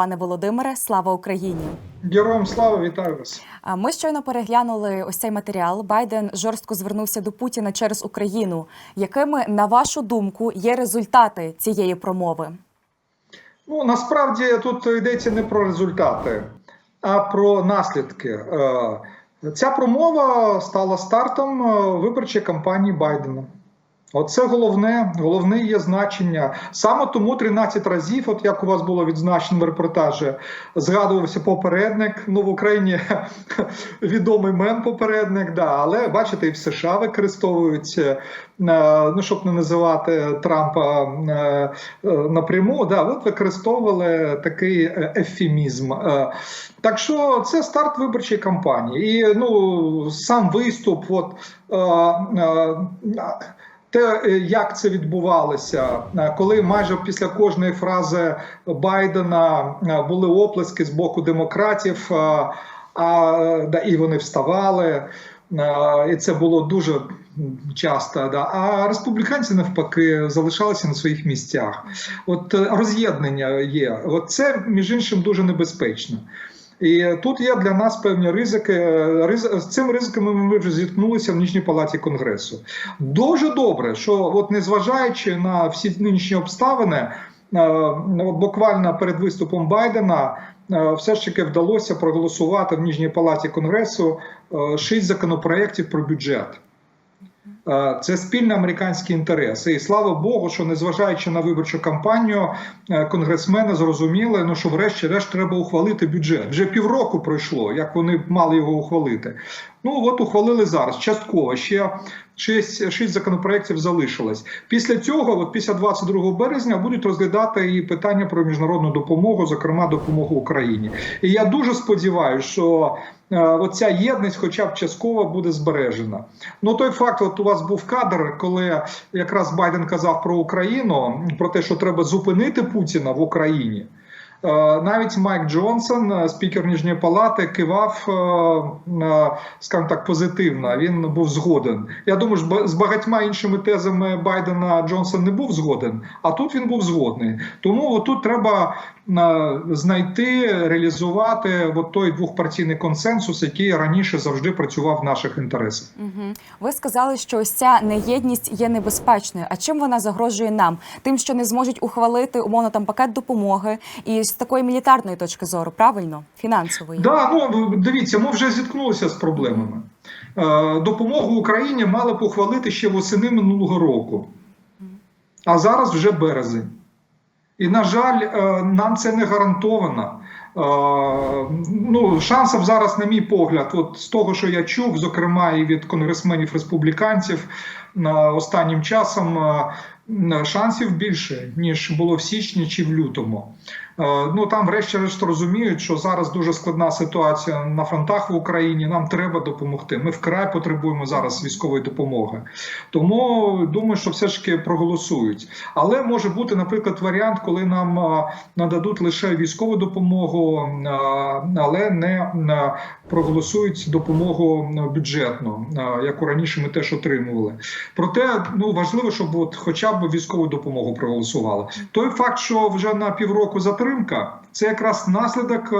пане Володимире. Слава Україні! Героям слава, вітаю вас. Ми щойно переглянули ось цей матеріал. Байден жорстко звернувся до Путіна через Україну. Якими, на вашу думку, є результати цієї промови? Ну насправді тут йдеться не про результати, а про наслідки. Е, Ця промова стала стартом е, виборчої кампанії Байдена. Оце головне, головне є значення. Саме тому 13 разів, от як у вас було відзначено в репортажі, згадувався попередник. Ну в Україні відомий мен попередник, да, але бачите, і в США використовують, е, ну щоб не називати Трампа е, напряму, да, от використовували такий е, ефемізм. Так що це старт виборчої кампанії. І ну сам виступ, от. Те, е, як це відбувалося, е, коли майже після кожної фрази Байдена е, були оплески з боку демократів, а да, і вони вставали, і це було дуже часто. Да. А республіканці навпаки залишалися на своїх місцях. От роз'єднання є. От це між іншим дуже небезпечно. І тут є для нас певні ризики. Риз- З цим ризиками ми вже зіткнулися в нижній палаті конгресу. Дуже добре, що от незважаючи на всі нинішні обставини, е, буквально перед виступом Байдена. е, Все ж таки вдалося проголосувати в Ніжній палаті Конгресу е, шість законопроєктів про бюджет. Це спільний американський інтерес. І слава Богу, що незважаючи на виборчу кампанію, е, конгресмени зрозуміли, ну що врешті-решт треба ухвалити бюджет. Вже півроку пройшло, як вони мали його ухвалити. Ну от ухвалили зараз. Частково ще шість, шість законопроєктів залишилось. Після цього, от після 22 березня, будуть розглядати і питання про міжнародну допомогу, зокрема допомогу Україні. І я дуже сподіваюся, що оця єдність, хоча б частково, буде збережена. Ну той факт, от у вас був кадр, коли якраз Байден казав про Україну, про те, що треба зупинити Путіна в Україні. Е, Навіть Майк Джонсон, е, спікер Ніжньої палати, кивав, е, скажімо так, позитивно. Він був згоден. Я думаю, що з багатьма іншими тезами Байдена Джонсон не був згоден, а тут він був згодний. Тому тут треба знайти, реалізувати от той двохпартійний консенсус, який раніше завжди працював в наших інтересах. Ви сказали, що ось ця неєдність є небезпечною. А чим вона загрожує нам? Тим, що не зможуть ухвалити умовно там пакет допомоги, і з такої мілітарної точки зору, правильно, фінансової. Да, ну дивіться, ми вже зіткнулися з проблемами. Е, допомогу Україні мали б ухвалити ще восени минулого року, а зараз вже березень. І, на жаль, е, нам це не гарантовано. Е, ну, шансів зараз, на мій погляд, от з того, що я чув, зокрема і від конгресменів республіканців, останнім часом шансів більше, ніж було в січні чи в лютому. Е, Ну там, врешті-решт, розуміють, що зараз дуже складна ситуація на фронтах в Україні. Нам треба допомогти. Ми вкрай потребуємо зараз військової допомоги. Тому думаю, що все ж таки проголосують. Але може бути, наприклад, варіант, коли нам е, нададуть лише військову допомогу, е, але не е, проголосують допомогу е, бюджетну, е, яку раніше ми теж отримували. Проте ну важливо, щоб от хоча б військову допомогу проголосували. Той факт, що вже на півроку затримка, це якраз наслідок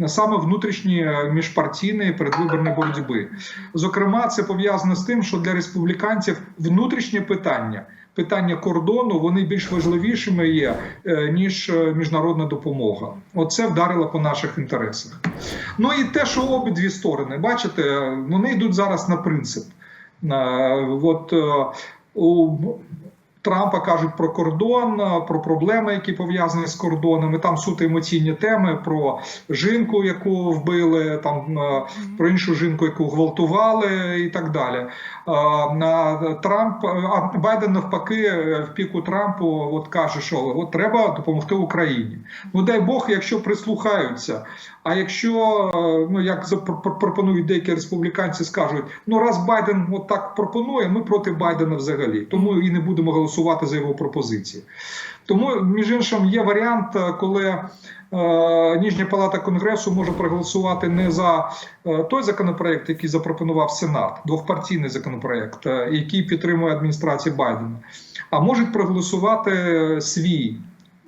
е, саме внутрішньої міжпартійної передвиборної боротьби. Зокрема, це пов'язано з тим, що для республіканців внутрішнє питання. Питання кордону вони більш важливішими є е, ніж е, міжнародна допомога. Оце вдарило по наших інтересах. Ну і те, що обидві сторони, бачите, вони йдуть зараз на принцип. От у Трампа кажуть про кордон, е, про проблеми, які пов'язані з кордонами. Там суто емоційні теми про жінку, яку вбили, там е, про іншу жінку, яку гвалтували, і так далі. Е, на Трамп а Байден навпаки е, в піку Трампу от каже, що от треба допомогти Україні. Ну дай Бог, якщо прислухаються. А якщо е, ну як пропонують деякі республіканці, скажуть: ну раз Байден от так пропонує, ми проти Байдена взагалі, тому і не будемо голосувати за його пропозиції. Тому, між іншим, є варіант, е, коли е, Ніжня палата Конгресу може проголосувати не за е, той законопроект, який запропонував Сенат, двохпартійний законопроект, який підтримує адміністрація Байдена, а можуть проголосувати свій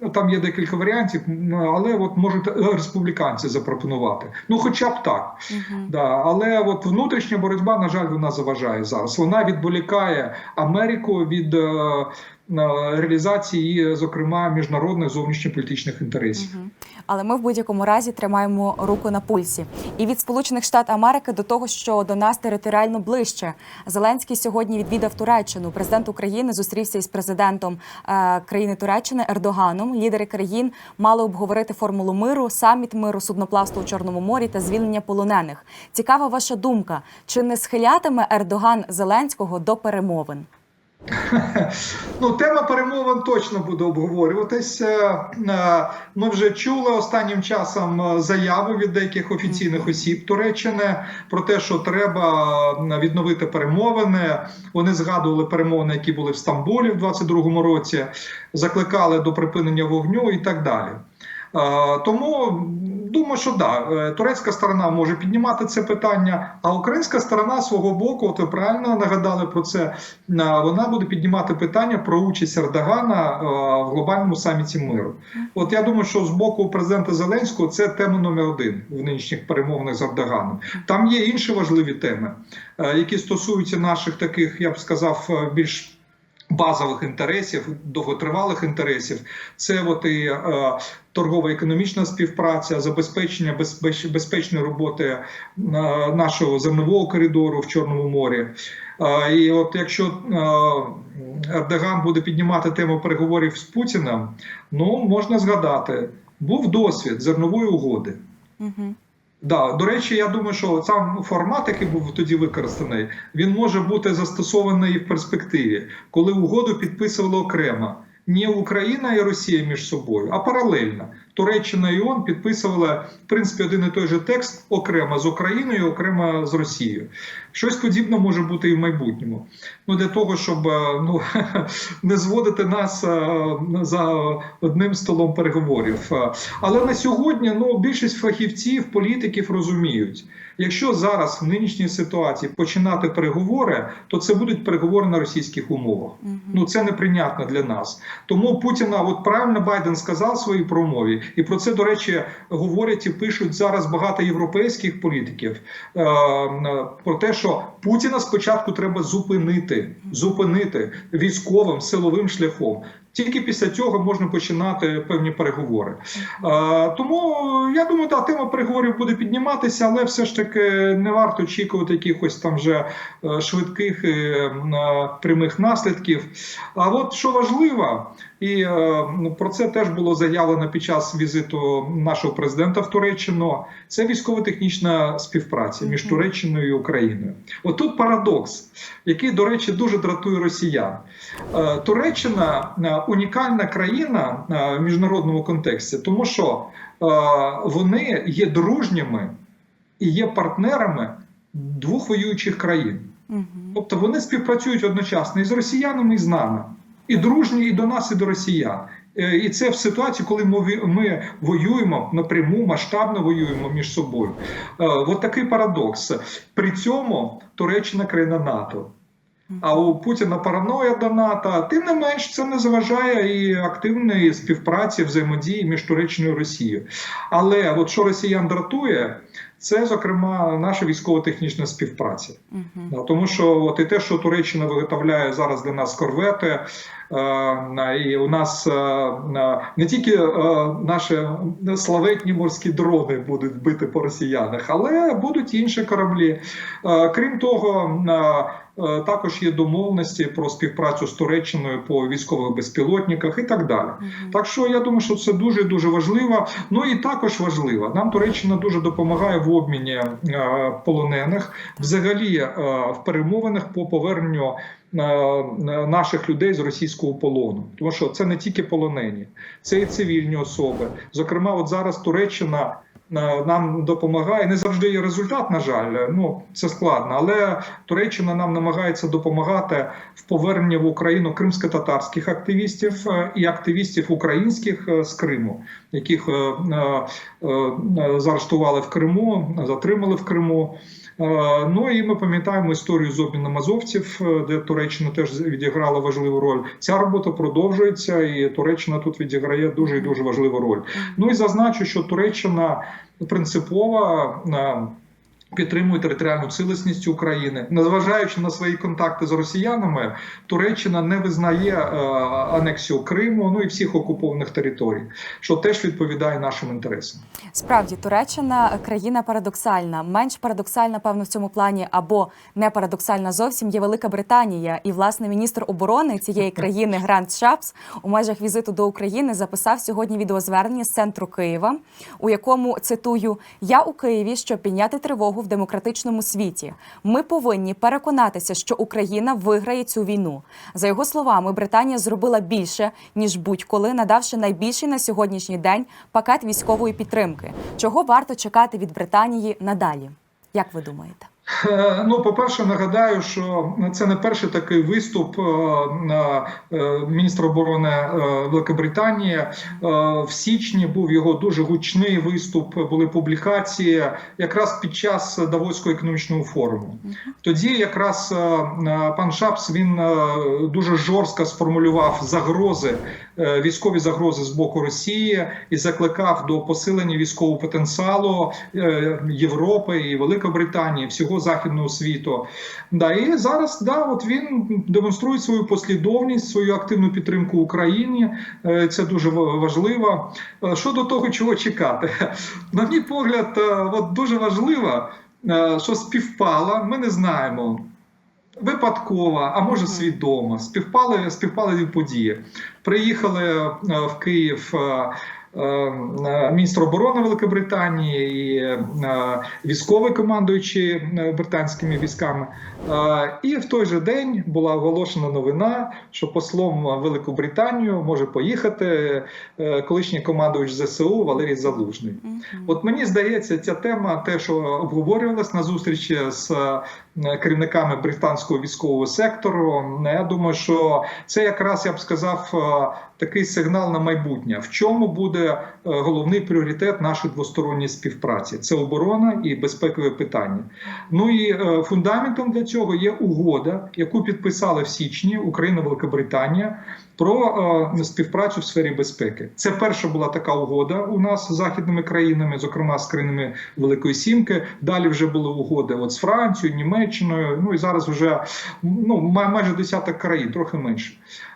Там є декілька варіантів, але от можуть е, республіканці запропонувати. Ну, хоча б так. Угу. Да, але от внутрішня боротьба, на жаль, вона заважає зараз. Вона відволікає Америку від е, реалізації, зокрема, міжнародних зовнішньополітичних інтересів. Але ми в будь-якому разі тримаємо руку на пульсі. І від Сполучених Штатів Америки до того, що до нас територіально ближче. Зеленський сьогодні відвідав Туреччину. Президент України зустрівся із президентом е, країни Туреччини Ердоганом. Лідери країн мали обговорити формулу миру, саміт миру судноплавства у Чорному морі та звільнення полонених. Цікава ваша думка. Чи не схилятиме Ердоган Зеленського до перемовин? Ну, тема перемовин точно буде обговорюватися. Е, Ми вже чули останнім часом е, заяви від деяких офіційних осіб Туреччини про те, що треба е, відновити перемовини. Вони згадували перемовини, які були в Стамбулі в 22-му році, закликали до припинення вогню і так далі. Тому думаю, що да, е, турецька сторона може піднімати це питання, а українська сторона свого боку, от ви правильно нагадали про це. Вона буде піднімати питання про участь Ердогана е, в глобальному саміті миру. От я думаю, що з боку президента Зеленського це тема номер один в нинішніх перемовинах з Ердоганом. Там є інші важливі теми, е, які стосуються наших таких, я б сказав, більш базових інтересів, довготривалих інтересів. Це от і е, торгово-економічна співпраця, забезпечення безпеч, безпечної роботи е, нашого земнового коридору в Чорному морі. Е, і от якщо е, Ердоган буде піднімати тему переговорів з Путіним, ну можна згадати, був досвід зернової угоди. Угу. Да, до речі, я думаю, що сам формат, який був тоді використаний, він може бути застосований і в перспективі, коли угоду підписували окремо. Не Україна і Росія між собою, а паралельно. Туреччина і ООН підписували в принципі один і той же текст окремо з Україною, окремо з Росією. Щось подібне може бути і в майбутньому. Ну для того, щоб е, ну не зводити нас е, за одним столом переговорів. Е, Але на сьогодні ну більшість фахівців, політиків розуміють, якщо зараз в нинішній ситуації починати переговори, то це будуть переговори на російських умовах. Ну це неприйнятно для нас. Тому Путіна, от правильно Байден сказав в своїй промові, і про це, до речі, говорять і пишуть зараз багато європейських політиків. Про те, що Путіна спочатку треба зупинити, зупинити військовим силовим шляхом. Тільки після цього можна починати певні переговори. Е, тому я думаю, та тема переговорів буде підніматися, але все ж таки не варто очікувати якихось там вже е, швидких е, прямих наслідків. А от що важливо, і е, про це теж було заявлено під час візиту нашого президента в Туреччину. Це військово-технічна співпраця між Туреччиною і Україною. От тут парадокс, який, до речі, дуже дратує росіян. Е, Туреччина е, унікальна країна е, в міжнародному контексті, тому що е, вони є дружніми і є партнерами двох воюючих країн. Тобто вони співпрацюють одночасно і з росіянами, і з нами, і дружні, і до нас, і до росіян. Е, І це в ситуації, коли ми, воюємо напряму, масштабно воюємо між собою. От такий парадокс. При цьому Туреччина країна НАТО. А у Путіна параноя до НАТО. Тим не менш, це не заважає і активної співпраці, взаємодії між Туреччиною і Росією. Але от що росіян дратує, це зокрема наша військово-технічна співпраця. Угу. Да, Тому що от і те, що Туреччина виготовляє зараз для нас корвети, е, і у нас е, не тільки е, наші славетні морські дрони будуть бити по росіянах, але будуть інші кораблі. Е, крім того, е, е, також є домовленості про співпрацю з Туреччиною по військових безпілотниках і так далі. Так що я думаю, що це дуже дуже важливо. Ну і також важливо. Нам Туреччина дуже допомагає в обміні е, полонених, взагалі е, в перемовинах по поверненню е, наших людей з російського полону. Тому що це не тільки полонені, це і цивільні особи. Зокрема, от зараз Туреччина. Е, Нам допомагає не завжди є результат, на жаль, ну це складно, але Туреччина нам намагається допомагати в поверненні в Україну кримсько-татарських активістів е, і активістів українських е, з Криму, яких е, е, е, заарештували в Криму, затримали в Криму. Е, Ну і ми пам'ятаємо історію з обміном азовців, е, де Туреччина теж відіграла важливу роль. Ця робота продовжується, і Туреччина тут відіграє дуже і дуже важливу роль. Ну і зазначу, що Туреччина принципово підтримує територіальну цілісність України, незважаючи на свої контакти з росіянами, Туреччина не визнає е, анексію Криму, ну і всіх окупованих територій, що теж відповідає нашим інтересам. Справді, Туреччина країна парадоксальна. Менш парадоксальна, певно, в цьому плані, або не парадоксальна зовсім є Велика Британія. І власне міністр оборони цієї країни Грант Шапс у межах візиту до України записав сьогодні відеозвернення з центру Києва, у якому цитую: Я у Києві, щоб підняти тривогу в демократичному світі. Ми повинні переконатися, що Україна виграє цю війну. За його словами, Британія зробила більше ніж будь-коли, надавши найбільший на сьогоднішній день пакет військової підтримки. Чого варто чекати від Британії надалі? Як ви думаєте? Е, Ну, по-перше, нагадаю, що це не перший такий виступ е, е, міністра оборони Великобританії. В січні був його дуже гучний виступ. Були публікації якраз під час Давоського економічного форуму. Тоді якраз пан Шапс він дуже жорстко сформулював загрози, військові загрози з боку Росії і закликав до посилення військового потенціалу е, Європи і Великобританії, всього західного світу. Да, і зараз да, от він демонструє свою послідовність, свою активну підтримку Україні. Е, Це дуже ва- важливо. Е, Щодо того, чого чекати, на мій погляд, е, от дуже важливо, е, що співпало, ми не знаємо. Випадково, а може свідомо, співпали, співпали дві події. Приїхали е, в Київ е, е, міністр оборони Великобританії і військовий командуючий британськими військами. І в той же день була оголошена новина, що послом в Велику Британію може поїхати колишній командувач ЗСУ Валерій Залужний. От мені здається, ця тема, те, що обговорювалась на зустрічі з керівниками британського військового сектору, я думаю, що це якраз я б сказав е, такий сигнал на майбутнє. В чому буде е, головний пріоритет нашої двосторонньої співпраці? Це оборона і безпекове питання. Ну і е, фундаментом для цього є угода, яку підписали в січні Україна, Великобританія. Про е, співпрацю в сфері безпеки це перша була така угода у нас з західними країнами, зокрема з країнами Великої Сімки. Далі вже були угоди от з Францією, Німеччиною. Ну і зараз вже ну май- майже десяток країн, трохи менше.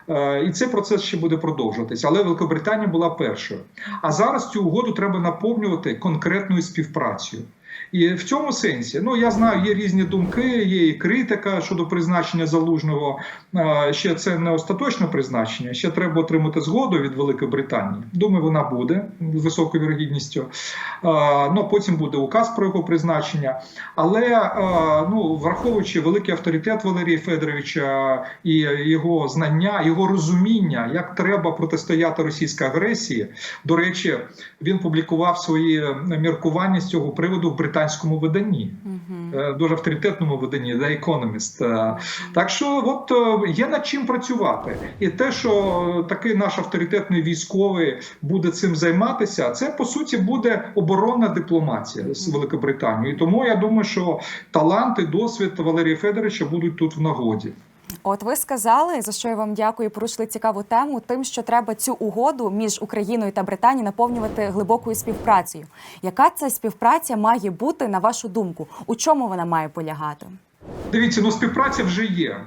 Е, І цей процес ще буде продовжуватися. Але Великобританія була першою. А зараз цю угоду треба наповнювати конкретною співпрацею. І в цьому сенсі, ну я знаю, є різні думки, є і критика щодо призначення залужного. Ще це не остаточне призначення. Ще треба отримати згоду від Великої Британії. Думаю, вона буде з високою вірогідністю. Ну потім буде указ про його призначення. Але ну враховуючи великий авторитет Валерія Федоровича і його знання, його розуміння, як треба протистояти російській агресії. До речі, він публікував свої міркування з цього приводу в британському виданні, е, дуже авторитетному виданні The Economist. Е, Так що, от е, є над чим працювати, і те, що такий наш авторитетний військовий буде цим займатися, це по суті буде оборонна дипломатія з Великобританією. І тому я думаю, що талант і досвід Валерія Федоровича будуть тут в нагоді. От ви сказали, за що я вам дякую, порушили цікаву тему, тим, що треба цю угоду між Україною та Британією наповнювати глибокою співпрацею. Яка ця співпраця має бути, на вашу думку? У чому вона має полягати? Дивіться, ну співпраця вже є,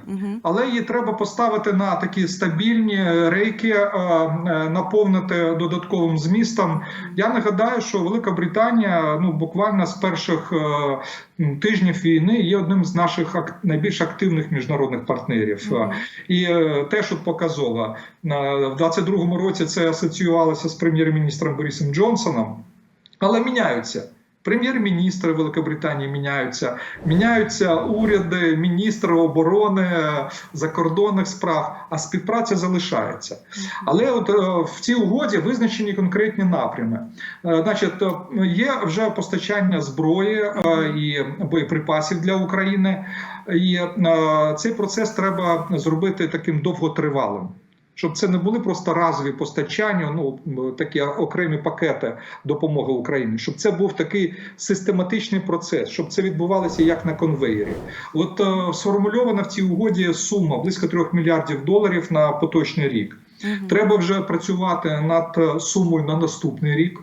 але її треба поставити на такі стабільні рейки, е, е, наповнити додатковим змістом. Я нагадаю, що Велика Британія ну буквально з перших е, тижнів війни є одним з наших найбільш активних міжнародних партнерів. І е, теж от показово в 22-му році це асоціювалося з прем'єр-міністром Борисом Джонсоном, але міняються. Прем'єр-міністри Великобританії міняються, міняються уряди, міністри оборони, е, закордонних справ, а співпраця залишається. Але от е, в цій угоді визначені конкретні напрями. Е, Значить, є вже постачання зброї і боєприпасів для України, і цей процес треба зробити таким довготривалим. Щоб це не були просто разові постачання, ну такі окремі пакети допомоги Україні, щоб це був такий систематичний процес, щоб це відбувалося як на конвеєрі. От е, сформульована в цій угоді сума близько 3 мільярдів доларів на поточний рік. Угу. Треба вже працювати над е, сумою на наступний рік.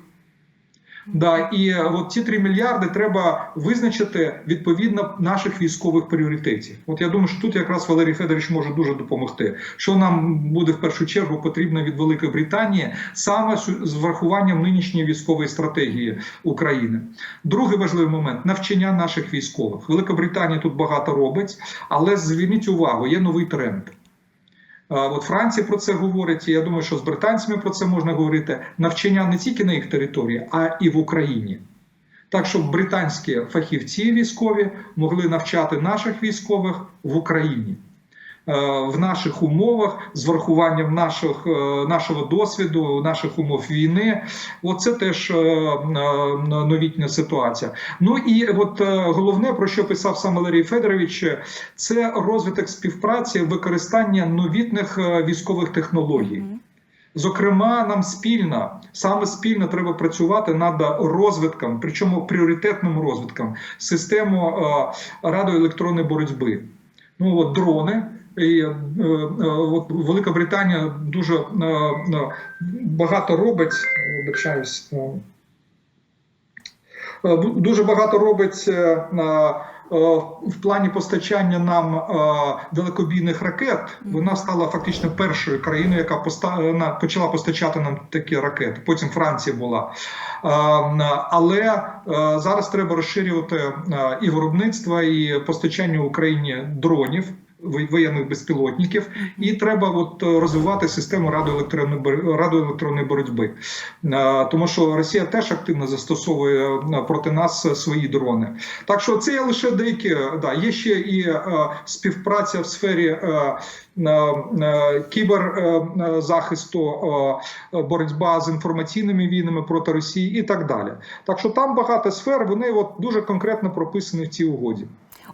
Да, і е, от ці 3 мільярди треба визначити відповідно наших військових пріоритетів. От я думаю, що тут якраз Валерій Федорович може дуже допомогти. Що нам буде в першу чергу потрібно від Великої Британії саме з врахуванням нинішньої військової стратегії України. Другий важливий момент навчання наших військових. Велика Британія тут багато робить, але зверніть увагу, є новий тренд. От Франція про це говорить. і Я думаю, що з британцями про це можна говорити. Навчання не тільки на їх території, а і в Україні. Так, щоб британські фахівці військові могли навчати наших військових в Україні. Е, В наших умовах з врахуванням наших, е, нашого досвіду, наших умов війни, оце теж е, новітня ситуація. Ну і от головне, про що писав сам Валерій Федорович, це розвиток співпраці, використання новітних військових технологій. Зокрема, нам спільно, саме спільно треба працювати над розвитком, причому пріоритетним розвитком систему радіоелектронної боротьби. Ну от дрони. І е, е, Велика Британія дуже е, багато робить. Вибачаюсь. дуже багато робить в плані постачання нам далекобійних ракет. Вона стала фактично першою країною, яка почала постачати нам такі ракети. Потім Франція була. Але зараз треба розширювати і виробництво, і постачання Україні дронів. Во- Воєнних безпілотників, і треба от е, розвивати систему радіоелектронної радіоелектронної боротьби, Е, тому що Росія теж активно застосовує е, проти нас свої дрони. Так що це є лише деякі. Да, є ще і співпраця в сфері кіберзахисту, боротьба з інформаційними війнами проти Росії і так далі. Так що там багато сфер, вони от дуже конкретно прописані в цій угоді.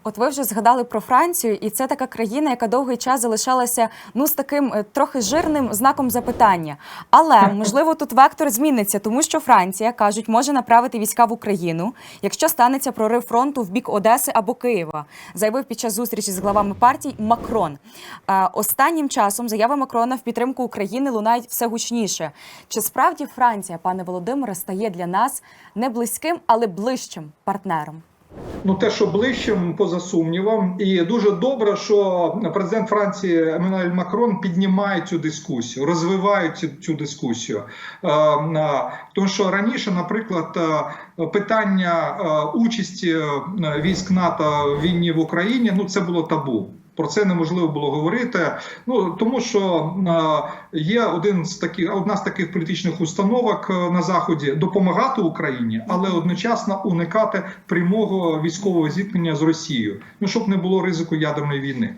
От ви вже згадали про Францію, і це така країна, яка довгий час залишалася ну з таким е, трохи жирним знаком запитання. Але можливо тут вектор зміниться, тому що Франція кажуть, може направити війська в Україну, якщо станеться прорив фронту в бік Одеси або Києва, заявив під час зустрічі з главами партій Макрон. Е, Останнім часом заяви Макрона в підтримку України лунають все гучніше. Чи справді Франція, пане Володимире, стає для нас не близьким, але ближчим партнером? Ну, те, що ближчим, поза сумнівом, і дуже добре, що президент Франції Еммануель Макрон піднімає цю дискусію, розвиває цю, цю дискусію. Е, Тому що раніше, наприклад, е, питання е, участі військ НАТО в війні в Україні ну це було табу. Про це неможливо було говорити. Ну тому що є один з таких, одна з таких політичних установок е, на заході допомагати Україні, але одночасно уникати прямого військового зіткнення з Росією, ну щоб не було ризику ядерної війни.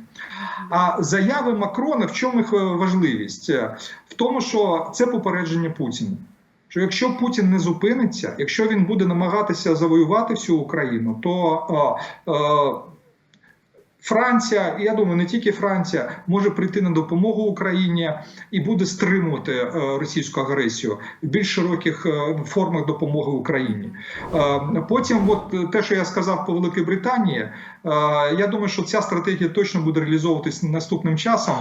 А заяви Макрона в чому їх е, важливість? Е, В тому, що це попередження Путіна. Що якщо Путін не зупиниться, якщо він буде намагатися завоювати всю Україну, то Франція, і я думаю, не тільки Франція може прийти на допомогу Україні і буде стримувати е, російську агресію в більш широких е, формах допомоги Україні. Е, Потім, от те, що я сказав по Великій Британії, я думаю, що ця стратегія точно буде реалізовуватись наступним часом.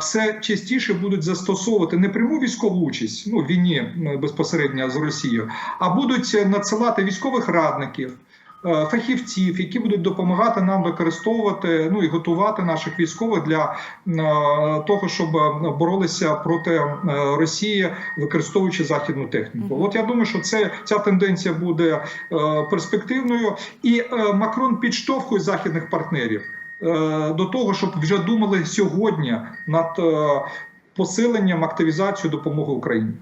Все частіше будуть застосовувати не пряму військову участь ну, війні безпосередньо з Росією, а будуть надсилати військових радників фахівців, які будуть допомагати нам використовувати ну і готувати наших військових для е, того, щоб е, боролися проти е, Росії, використовуючи західну техніку. От я думаю, що це ця тенденція буде е, перспективною, і е, Макрон підштовхує західних партнерів е, до того, щоб вже думали сьогодні над е, посиленням активізацією допомоги Україні.